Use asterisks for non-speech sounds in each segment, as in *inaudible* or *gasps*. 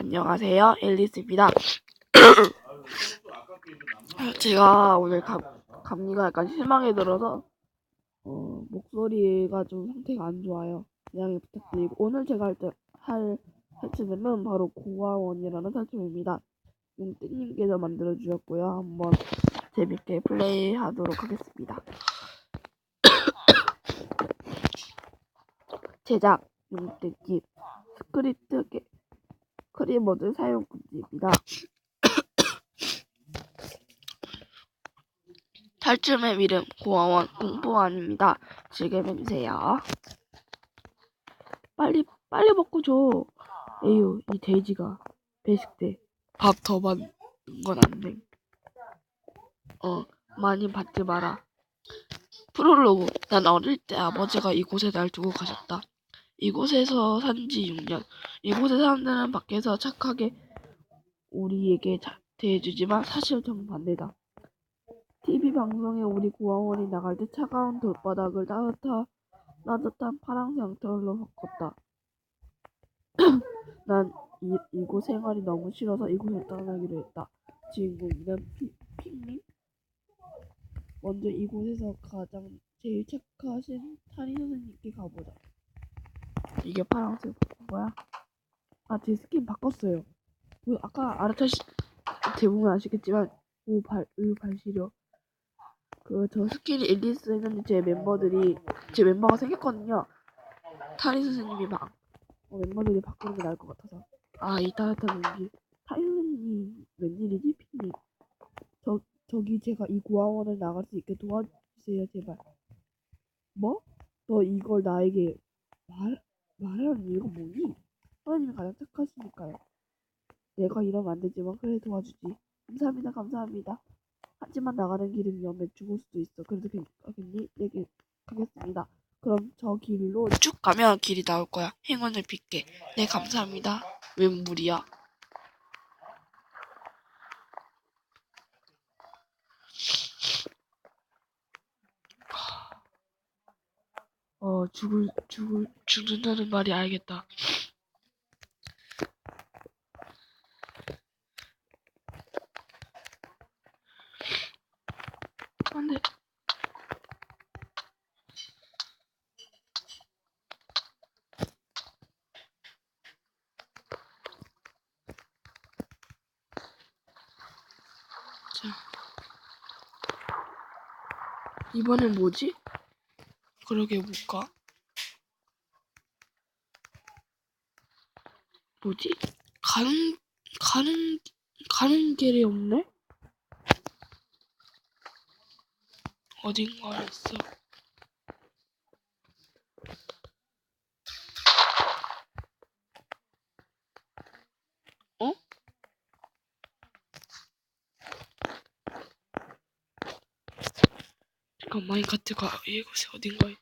안녕하세요, 앨리스입니다. *clears throat* 제가 오늘 감, 감기가 약간 실망에 들어서 어, 목소리가 좀 상태가 안 좋아요. 양해 부탁드리고 오늘 제가 할, 때, 할 탈춤은 바로 고아원이라는 탈춤입니다. 용띠님께서 만들어 주셨고요. 한번 재밌게 플레이하도록 하겠습니다. *clears throat* 제작 용띠님 스크립트 게, 크리모드 사용 금지입니다. *coughs* 탈춤의 이름 고아원 공포원입니다. 즐겨해주세요. 빨리 빨리 먹고 줘. 에휴 이 돼지가 배식돼. 밥더 받는 건 안 돼. 어 많이 받지 마라. 프롤로그 난 어릴 때 아버지가 이곳에 날 두고 가셨다. 이곳에서 산지 6년. 이곳의 사람들은 밖에서 착하게 우리에게 자, 대해주지만 사실 정반대다. TV 방송에 우리 고아원이 나갈 때 차가운 돌바닥을 따뜻한, 따뜻한 파랑색 양털로 바꿨다. 난 이, 이곳 생활이 너무 싫어서 이곳을 떠나기로 했다. 주인공이는 피, 핑민? 먼저 이곳에서 가장 제일 착하신 타리 선생님께 가보자. 이게 파란색 뭐야? 아, 제 스킨 바꿨어요. 그 아까 알아차시 대부분 아시겠지만 우발 우발시려 그저 스킨이 앨리스 했는데 제 멤버들이 제 멤버가 생겼거든요. 타리 선생님이 막 어, 멤버들이 바꾸는 게 나을 것 같아서 아 이 따뜻한 온기 타리 선생님 웬일이지 핑님 저 저기 제가 이 고아원을 나갈 수 있게 도와주세요 제발 뭐? 너 이걸 나에게 말 말하는 이유가 뭐니? 하나님이 가장 착하시니까요. 내가 이러면 안 되지만 그래 도와주지. 감사합니다, 감사합니다. 하지만 나가는 길은 위험해 죽을 수도 있어. 그래도 괜찮겠니? 얘기 하겠습니다. 그럼 저 길로 쭉 가면 길이 나올 거야. 행운을 빌게. 네, 감사합니다. 웬 무리야? 어, 죽을, 죽을, 죽는다는 말이 알겠다. 안 돼. 자. 이번엔 뭐지? 그러게 뭘까? 뭐지? 가는, 가는, 가는 길이 없네? 어딘가에 있어. 어? 잠깐 마인카트가 이곳에 어딘가에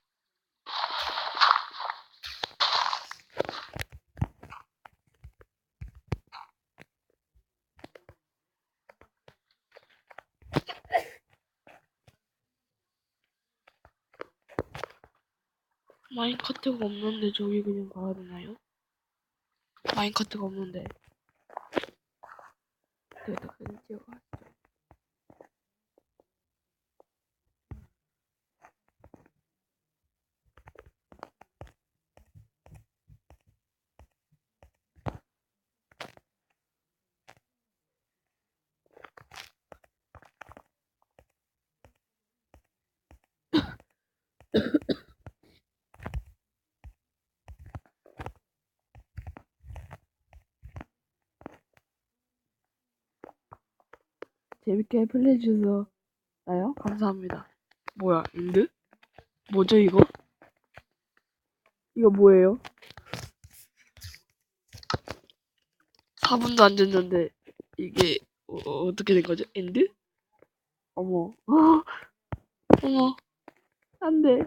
마인카트가 없는데 저기 그냥 가야 되나요? 마인카트가 없는데 여기다 그냥 뛰어가 재밌게 플레이 주셔서 나요? 감사합니다. 뭐야, 인드? 뭐죠, 이거? 이거 뭐예요? 4분도 안 됐는데, 이게, 어, 떻게된 거죠? 엔드? 어머. 어, *gasps* 어머. 안 돼.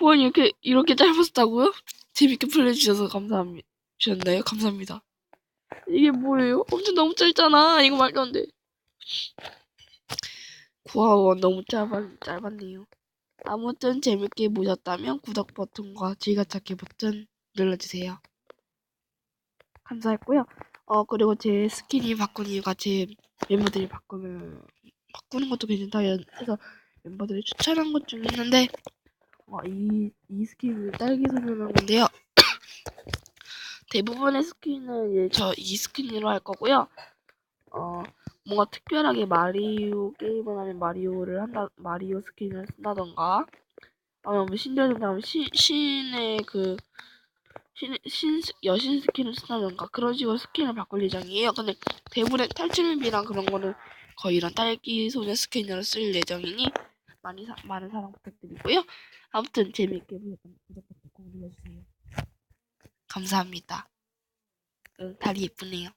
뭐, 이렇게, 이렇게 짧았다고요? 재밌게 플레이 주셔서 감사합니다. 주셨나요? 감사합니다. 이게 뭐예요? 엄청 너무 짧잖아. 이거 말도 안 돼. 구하원 너무 짧았, 짧았네요. 아무튼 재밌게 보셨다면 구독 버튼과 즐겨찾기 버튼 눌러주세요. 감사했고요. 어 그리고 제 스킨이 바꾼 이유가 제 멤버들이 바꾸면 바꾸는 것도 괜찮다 해서 멤버들이 추천한 것 중에 있는데 어, 이, 이 스킨은 딸기 소년한 건데요. 대부분의 스킨은 저 이 스킨으로 할 거고요. 어 뭔가 특별하게 마리오 게임을 하면 마리오를 한다 마리오 스킨을 쓴다던가 아니면 뭐 신전이나 신 신의 그 신, 신 여신 스킨을 쓴다던가 그런 식으로 스킨을 바꿀 예정이에요. 근데 대부분의 탈출맵이랑 그런 거는 거의 이런 딸기 소녀 스킨으로 쓸 예정이니 많이 사, 많은 사랑 부탁드리고요. 아무튼 재미있게 보셨다면 구독 버튼 꼭 눌러주세요. 감사합니다. 응, 달이 예쁘네요.